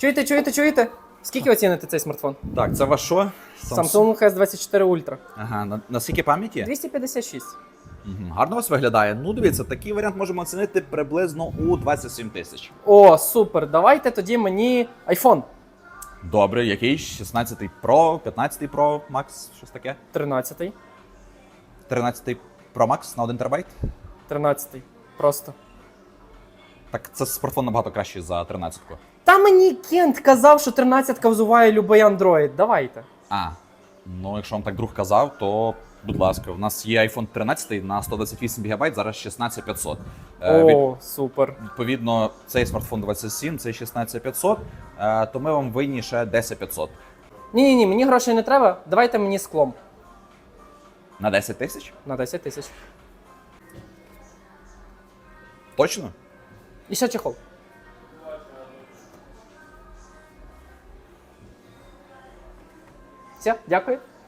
Чуєте, чуєте, чуєте? Скільки оціните цей смартфон? Так, це ваш що? Samsung S24 Ultra. Ага, на, на скільки пам'яті? 256. Угу. Гарно у вас виглядає. Ну, дивіться, такий варіант можемо оцінити приблизно у 27 тисяч. О, супер. Давайте тоді мені iPhone Добре, який? 16 Pro, 15 Pro Max, щось таке? 13. 13 Pro Max на 1 терабайт? 13. Просто. Так це смартфон набагато кращий за 13-ку. Та мені Кент казав, що 13-ка взуває любий Android. Давайте. А, ну якщо вам так друг казав, то будь ласка, у нас є iPhone 13 на 128 ГБ, зараз 16500. Е, від- О, супер. Відповідно, цей смартфон 27, цей 16500, е, то ми вам винні ще 10500. Ні, ні, ні, мені грошей не треба. Давайте мені склом На 10 тисяч? на 10 тисяч. Точно? І ще чехол. Все, дякую.